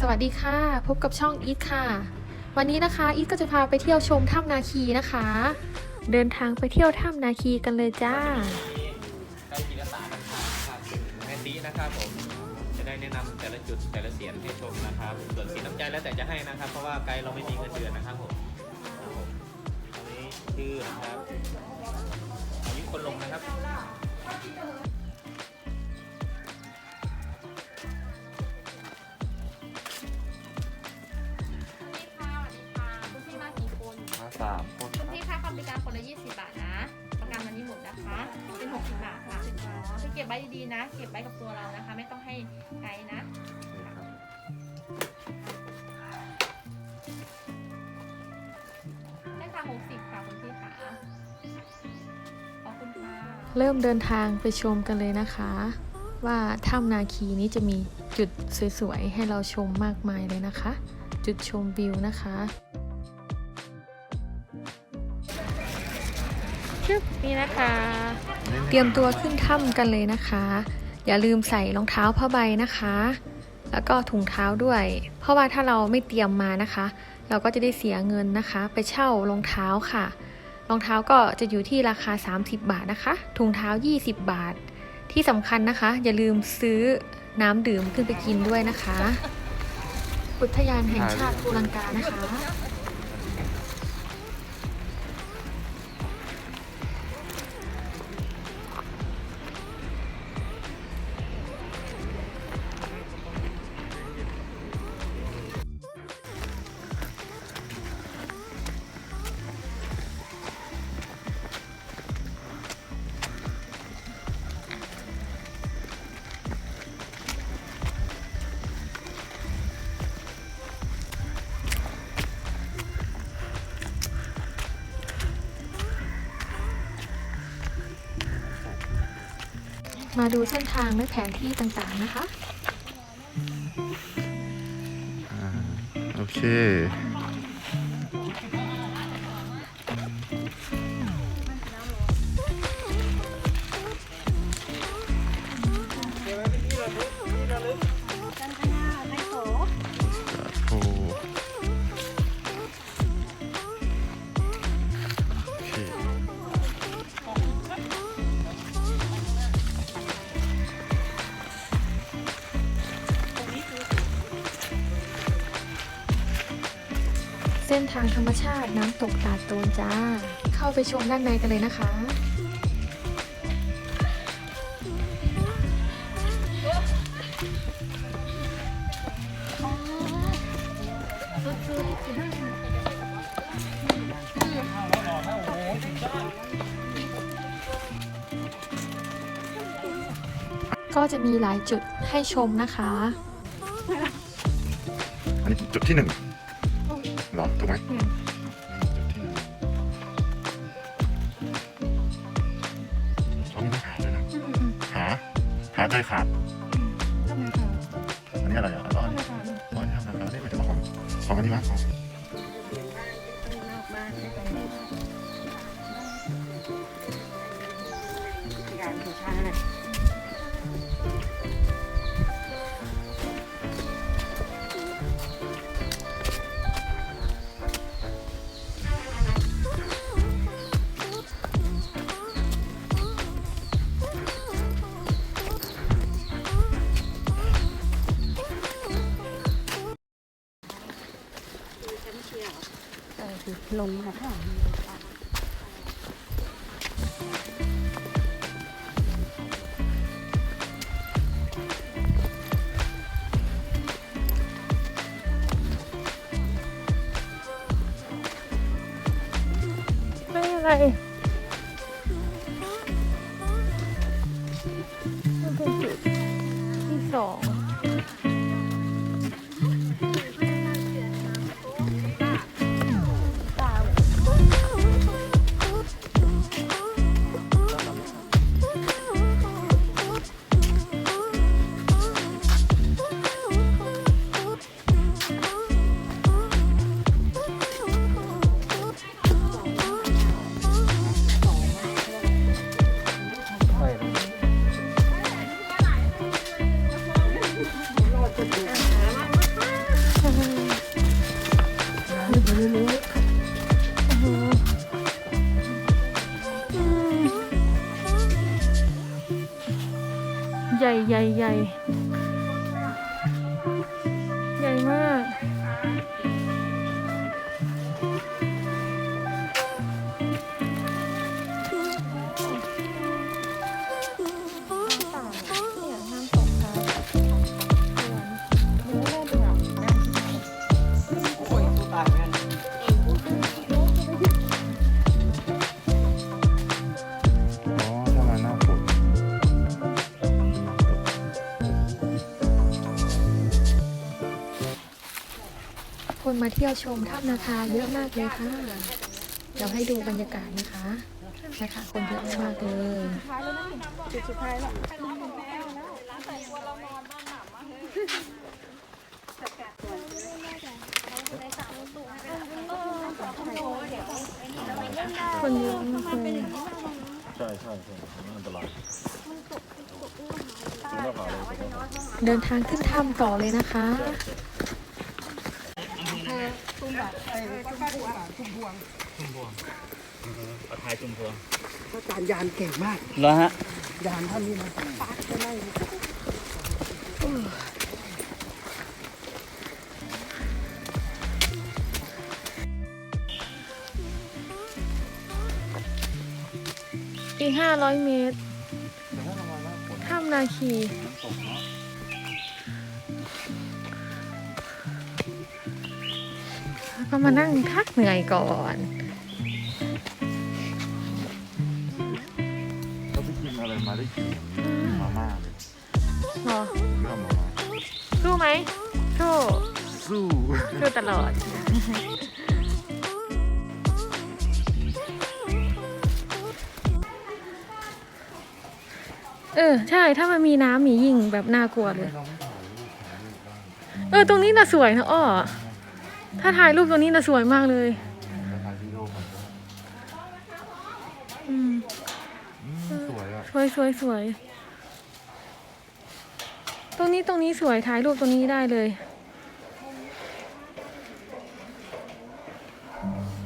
สวัสดีค่ะ พบกับช่องอีทค่ะ วันนี้นะคะอีทก็จะพาไปเที่ยวชมถ้ำนาคีนะคะ เดินทางไปเที่ยวถ้ำนาคีกันเลยจ้าไกด์จิตรศาสตร์นะครับแม่ซีนะครับผมจะได้แนะนำแต่ละจุดแต่ละเสียงให้ชมนะครับส่วนสีน้ำใจแล้วแต่จะให้นะครับ เพราะว่าไกด์เราไม่มีเงินเดือนนะครับผมครับผมอันนี้ชื่อนะครับ สามคนคุณพี่ค่าบริการคนละ 20 บาทนะ ประกันวันนี้หมดนะคะ เป็น 60 บาทค่ะพี่เก็บไว้ดีๆนะ เก็บไว้กับตัวเรานะคะ ไม่ต้องให้ไกด์นะได้ค่ะ 60 ค่ะคุณพี่ค่ะ ขอบคุณค่ะ เริ่มเดินทางไปชมกันเลยนะคะ ว่าถ้ำนาคีนี้จะมีจุดสวยๆ ให้เราชมมากมายเลยนะคะ จุดชมวิวนะคะ ชึบนี่นะคะ เตรียมตัวขึ้นถ้ำกันเลยนะคะ อย่าลืมใส่รองเท้าผ้าใบนะคะ แล้วก็ถุงเท้าด้วย เพราะว่าถ้าเราไม่เตรียมมานะคะ เราก็จะได้เสียเงินนะคะ ไปเช่ารองเท้าค่ะ รองเท้าก็จะอยู่ที่ราคา 30 บาทนะคะ ถุงเท้า 20 บาท ที่สำคัญนะคะ อย่าลืมซื้อน้ำดื่มขึ้นไปกินด้วยนะคะ อุทยานแห่งชาติภูลังกานะคะ มาดูเส้นทางและแผนที่ต่างๆนะคะ โอเค ธรรมชาติน้ำตกตาดโตนจ้า เข้าไปชมด้านในกันเลยนะคะ ก็จะมีหลายจุดให้ชมนะคะ อันนี้จุดที่หนึ่ง ถูกไหมจุดที่หนึ่งเราไม่ต้องหาเลยนะ หา หาใจขาด อันนี้อะไรอะอ๋ออันนี้อ๋ออันนี้ทำอะไรอันนี้หมายถึงว่าของของอันนี้มั้ยของ ลมค่ะไม่ ใหญ่ใหญ่ใหญ่มาก คนมาเที่ยวชมถ้ำนาคาเยอะมากเลยค่ะ เดี๋ยวให้ดูบรรยากาศนะคะนะคะคนเยอะมากเลยจุดสุดท้ายแล้วคนเยอะมากเลยใช่ใช่ใช่อันตรายถึงหน้ายเดินทางขึ้นถ้ำต่อเลยนะคะ เอาทายชุมพวงอาจารย์ยานเก่งมากเหรอฮะยานท่านนี้นะจะไล่อีกห้าร้อยเมตรแต่ถ้าเรามาหน้าฝนถ้ำนาคี ก็มานั่งพักเหนื่อยก่อนเราไปกินอะไรมาได้กินมาม่าเลยเหรอข้าวมาม่าสู้ไหมสู้สู้สู้ตลอดเออใช่ถ้ามันมีน้ำมียิ่งแบบน่ากลัวเลยเราไม่ถ่ายรูปถ่ายรูปบ้างเออ ตรงนี้น่ะสวยนะอ้อ ถ้าถ่ายรูปตรงนี้น่ะสวยมากเลยแล้วถ่ายวิดีโอก่อนก็อืมอืมสวยอะสวยสวยสวย ตรงนี้ตรงนี้สวยถ่ายรูปตรงนี้ได้เลยใ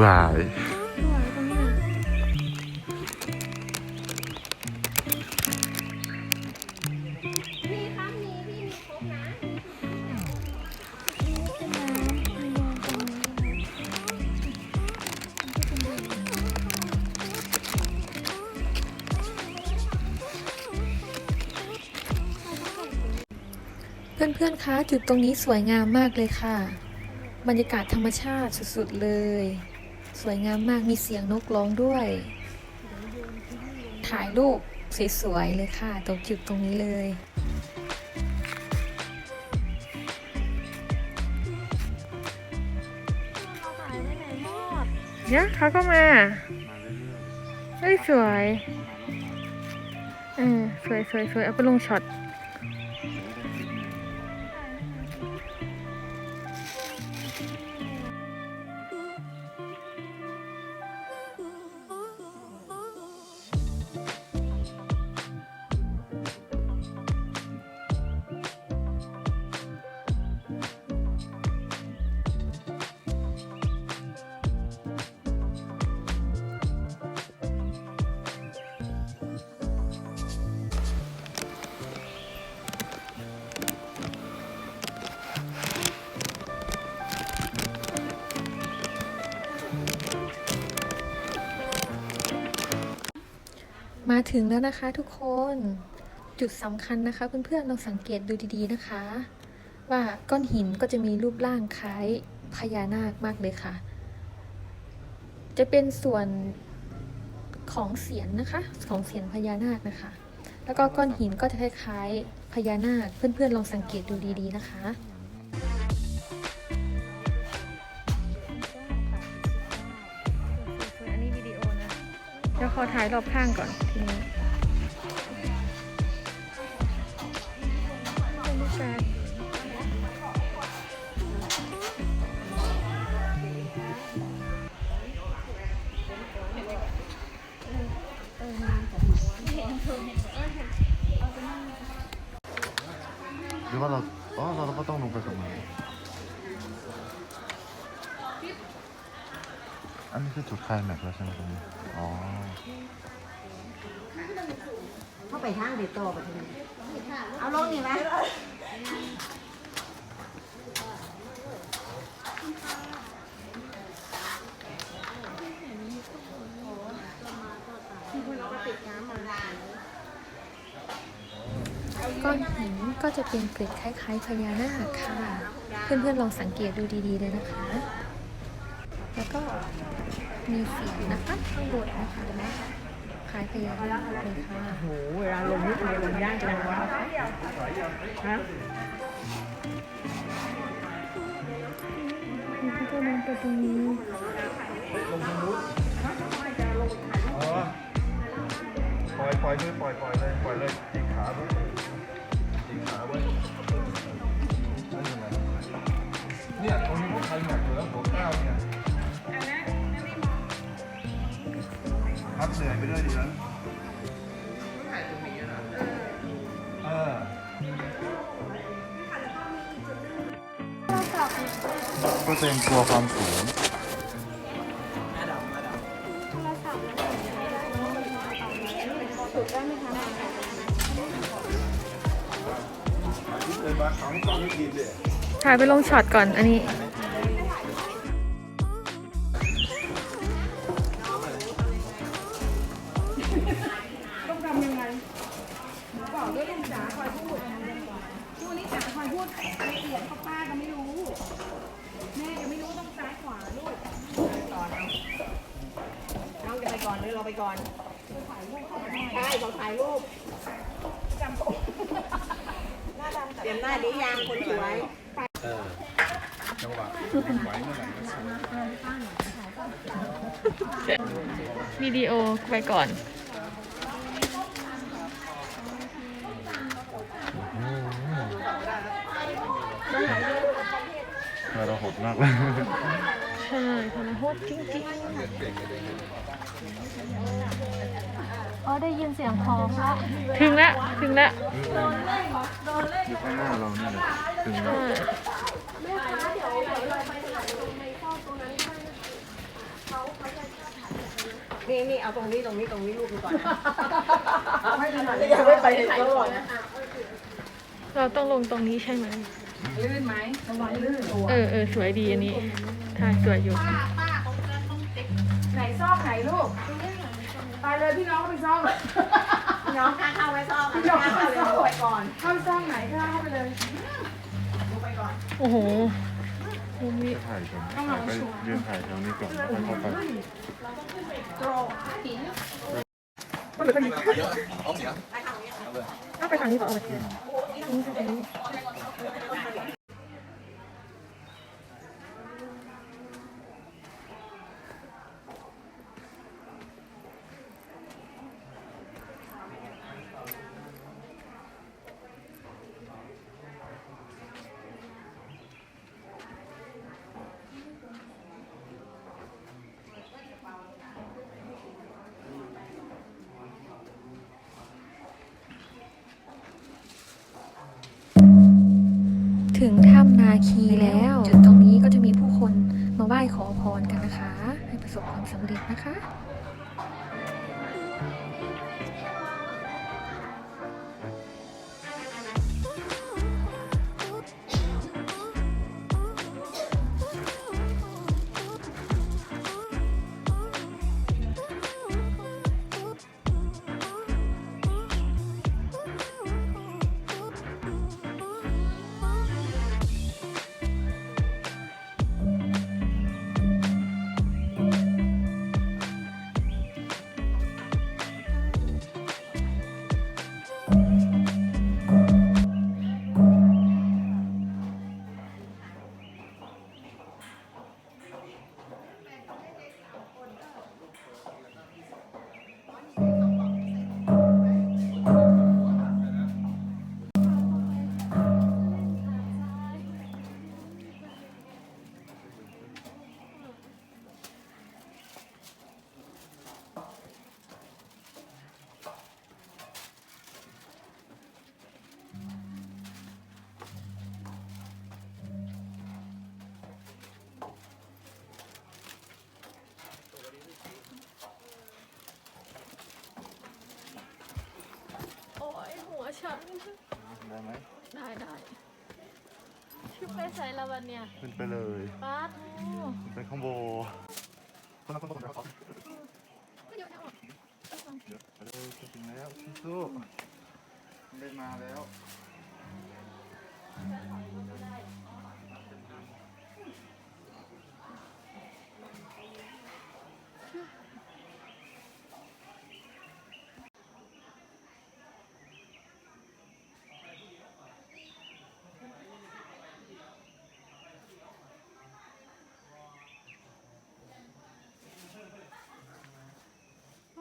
หวายเพื่อนๆ คะ จุดตรงนี้สวยงามมากเลยค่ะ บรรยากาศธรรมชาติสุดๆ เลย สวยงามมากมีเสียงนกร้องด้วย ถ่ายรูปสวยๆเลยค่ะตรงจุดตรงนี้เลยเนี่ยเขาก็มาเอยเฮ้ยสวย เออสวยสวยสวยเอาไปลงช็อต มาถึงแล้วนะคะทุกคนจุดสำคัญนะคะ เพื่อนๆลองสังเกตดูดีๆนะคะ ว่าก้อนหินก็จะมีรูปร่างคล้ายพญานาคมากเลยค่ะ จะเป็นส่วนของเสียนนะคะของเสียนพญานาคนะคะ แล้วก็ก้อนหินก็จะคล้ายๆพญานาคเพื่อนๆลองสังเกตดูดีๆนะคะ ขอถ่ายรอบข้างก่อนทีนี้เออหรือว่าเราอ๋อเราก็ต้องลงไปกับมันอันนี้คือจุดคลายแม็กซ์แล้วใช่ไหมตรงนี้ อ๋อ เข้าไปทางเด็ดตอไปทีนี้เอาลงนี่ไหมก้อนหินก็จะเป็นเกล็ดคล้ายๆพญานาคค่ะ เพื่อนๆลองสังเกตดูดีๆเลยนะคะ มีเสียงนะคะข้างบนนะคะเห็นไหมคล้ายพญานาคเลยค่ะโหเวลาลงนี่ทำไมลงยากจังวะฮะมันก็จะลงไปตรงนี้อ๋อปล่อยปล่อยเลยปล่อยปล่อยเลยปล่อยเลยจิกขาไว้จิ ก็เต็มกลัวความสูง ถ่ายไปลงช็อตก่อนอันนี้ วิดีโอไปก่อน เราหดมากเลยใช่ทำไมโหดจริงๆอ๋อได้ยินเสียงคล้องละถึงละ ถึงละ อยู่ข้างหน้าเรานี่แหละถึงแล้ว นี่นี่เอาตรงนี้ตรงนี้ตรงนี้ลูกดูก่อนเอาให้ขนาดนี้ยังไม่ไปไหนก่อนนะเราต้องลงตรงนี้ใช่ไหม ลื่นไหมระวังลื่นเออเออสวยดีอันนี้ถ่ายสวยอยู่ ไหนซอกไหนลูก ไปเลยพี่น้องไปซอกพี่น้องข้าเข้าไว้ซอกพี่น้องเข้าไปซอกไปก่อน เข้าซอกไหนก็เข้าไปเลยดูไปก่อน โอ้โหมุมนี้ถ่ายก่อนถ่ายไปยืนถ่ายตรงนี้ก่อนแล้วค่อยเข้าไป เอาไปทางนี้ก็เอาไปทางนี้ไปทางนี้ถึง ถ้ำนาคีแล้ว จุดตรงนี้ก็จะมีผู้คนมาไหว้ขอพรกันนะคะ ให้ประสบความสำเร็จนะคะ ฉันได้ไหมได้ได้ชื่อไปใส่ละวันเนี่ยขึ้นไปเลยป้าทูขึ้นไปข้างบนคนละคนคนละคนก็เดี๋ยวนะออกเดี๋ยวไปเลยจะถึงแล้วสู้ๆได้มาแล้ว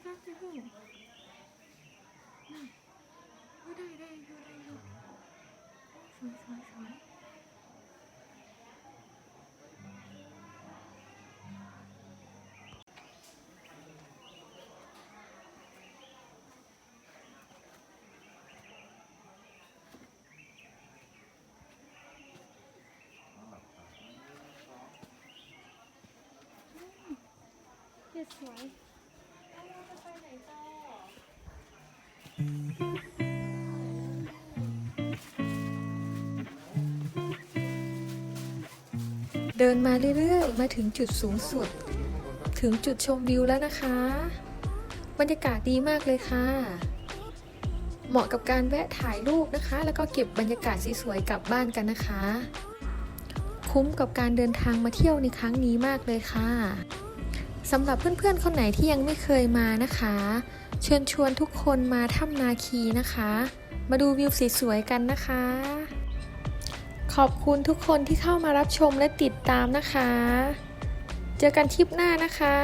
ลองทักสิลูกนี่ได้ได้อยู่ได้อยู่สวยสวยสวย เดินมาเรื่อยๆ มาถึงจุดสูงสุด ถึงจุดชมวิวแล้วนะคะ บรรยากาศดีมากเลยค่ะ เหมาะกับการแวะถ่ายรูปนะคะ แล้วก็เก็บบรรยากาศสวยๆกลับบ้านกันนะคะ คุ้มกับการเดินทางมาเที่ยวในครั้งนี้มากเลยค่ะ สำหรับเพื่อนๆคนไหนที่ยังไม่เคยมานะคะ เชิญชวนทุกคนมาถ้ำนาคีนะคะ มาดูวิวสวยๆกันนะคะ ขอบคุณทุกคนที่เข้ามารับชมและติดตามนะคะ เจอกันทริปหน้านะคะ